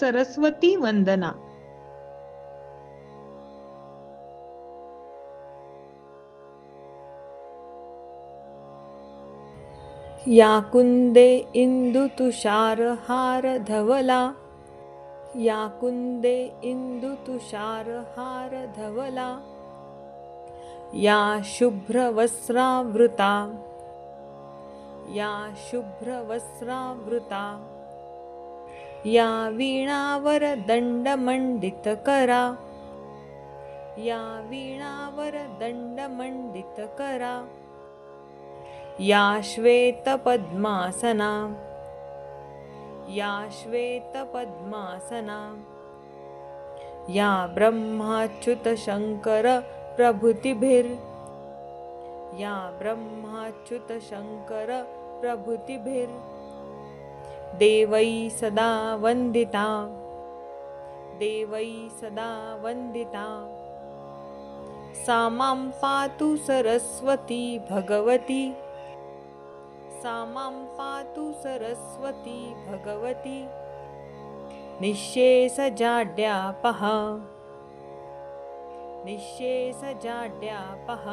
सरस्वती वंदना या कुन्दे इन्दुतुषारहारधवला। या कुन्दे इन्दुतुषारहारधवला। या शुभ्रवस्त्रावृता या शुभ्रवस्त्रावृता या वीणावरदण्डमण्डितकरा। या वीणावरदण्डमण्डितकरा। या श्वेतपद्मासना। या श्वेतपद्मासना। या ब्रह्माच्युतशङ्करप्रभृतिभिर्। या ब्रह्माच्युतशङ्करप्रभृतिभिर् देवै सदा वन्दिता। देवै सदा वन्दिता। सा मां पातु सरस्वती भगवती। सा मां पातु सरस्वती भगवती। निःशेषजाड्यापः निःशेषजाड्यापः